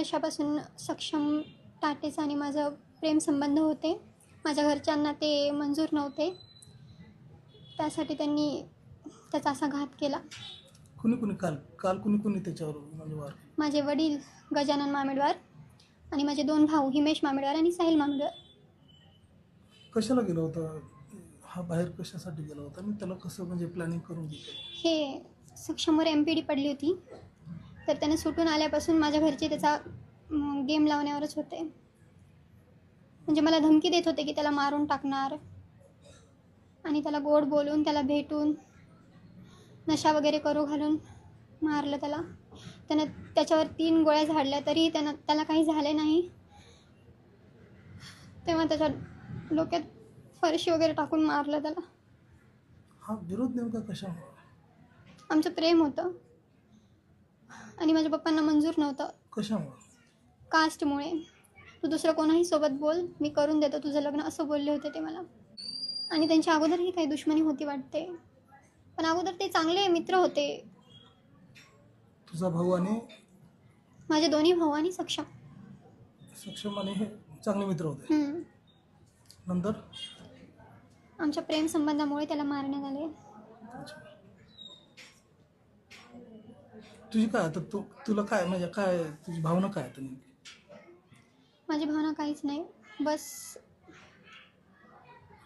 वर्षापासून सक्षम टाटेचा आणि माझं प्रेमसंबंध होते. माझ्या घरच्यांना ते मंजूर नव्हते. त्यासाठी त्यांनी त्याचा असा घात केला. कुणी कुणी काल काल कुणी कुणी त्याच्यावर म्हणजे वार माझे वडील गजानन मामेडवार आणि माझे दोन भाऊ हिमेश मामेडवार आणि साहिल मामेडवार. कशाला गेला होता? हा बाहेर कशासाठी गेला होता? आणि त्याला कसं म्हणजे प्लॅनिंग करून घेतलं? हे सक्षमवर एम पी डी पडली होती. तर त्याने सुटून आल्यापासून माझ्या घरचे त्याचा गेम लावण्यावरच होते. म्हणजे मला धमकी देत होते की त्याला मारून टाकणार आणि त्याला गोड बोलून त्याला भेटून नशा वगैरे करू घालून मारलं त्याला. त्यानं त्याच्यावर तीन गोळ्या झाडल्या तरी त्यानं त्याला काही झाले नाही. तेव्हा त्याच्या डोक्यात फरशी वगैरे टाकून मारलं त्याला. हा विरोध नेमका कशामुळे आमचं प्रेम होतं. आणि माझ्या पप्पांना मंजूर नव्हतं. कशामुळे? कास्टमुळे. तू दुसरं कोणाही सोबत बोल मी करून देतो तुझं लग्न असं बोलले होते ते मला. आणि त्यांच्या अगोदरही काही दुश्मनी होती वाटते. पण अगोदर ते चांगले मित्र होते. तुझा भाऊ आणि? माझे दोन्ही भाऊ आणि सक्षम. सक्षम आणि हे चांगले मित्र होते. हम्म. नंतर? आमच्या प्रेम संबंधामुळे त्याला मारण्यात आले. तुझी काय आता तू तुला काय म्हणजे काय तुझी भावना काय आता नेमकी? माझी भावना काहीच नाही. बस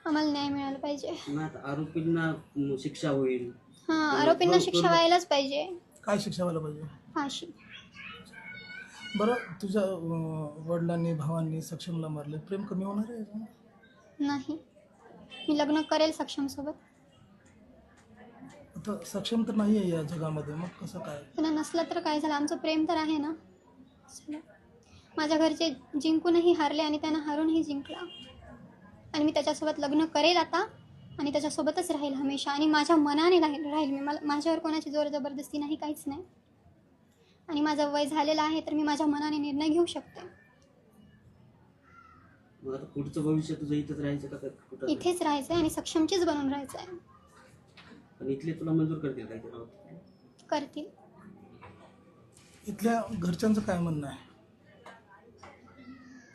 आम्हाला न्याय मिळाला पाहिजे. मग आरोपींना म, शिक्षा होईल. हां आरोपींना शिक्षा व्हायलाच पाहिजे. काय शिक्षा व्हायला पाहिजे? फाशी. बरं तुझ्या अं, वडिलांनी भावांनी सक्षमला मारले. प्रेम कमी होणार आहे याच्यानं? नाही. मी लग्न करेल सक्षमसोबत. सक्षम तर नाही आहे या जगामध्ये. मग कसं काय? पुन्हा नसलं तर काय झालं? आमचं प्रेम तर आहे ना. चला. माझ्या घरचे जिंकूनही हारले आणि त्यांना हारूनही जिंकला. आणि मी त्याच्यासोबत लग्न करेल आता आणि त्याच्यासोबतच राहील हमेशा. आणि माझ्या मनाने राहील राहील. मी मला माझ्यावर कोणाची जोर जबरदस्ती नाही काहीच नाही. आणि माझं वय झालेलं आहे तर मी माझ्या मनाने निर्णय घेऊ शकते. मग आता पुढचं भविष्य तुझं इथंच राहायचं का? का कुठं इथेच राहायचं आहे आणि सक्षमचीच बनून राहायचं आहे पण इथले तुला मंजूर करतील काय ते करतील. इथल्या घरच्यांचं काय म्हणणं आहे?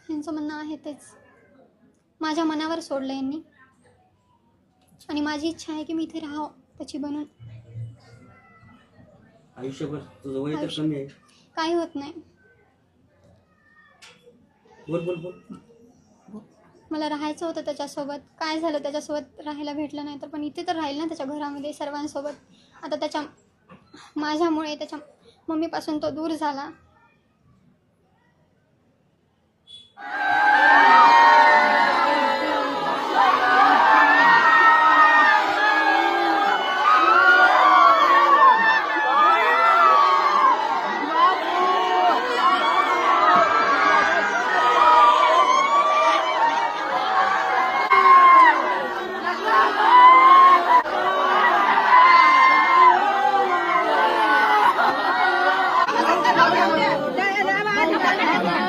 यांचं म्हणणं आहे तेच. माझ्या मनावर सोडलं यांनी. आणि माझी इच्छा आहे की मी इथे राहावं त्याची बनून. आयुष्यभर तुझं वय तर आयुष्य- कमी आहे. काही होत नाही. बोल बोल बोल. मला राहायचं होतं त्याच्यासोबत. काय झालं त्याच्यासोबत राहायला भेटलं नाही तर पण इथे तर राहील ना त्याच्या घरामध्ये सर्वांसोबत. आता त्याच्या माझ्यामुळे त्याच्या मम्मीपासून तो दूर झाला. 来来来，来来来！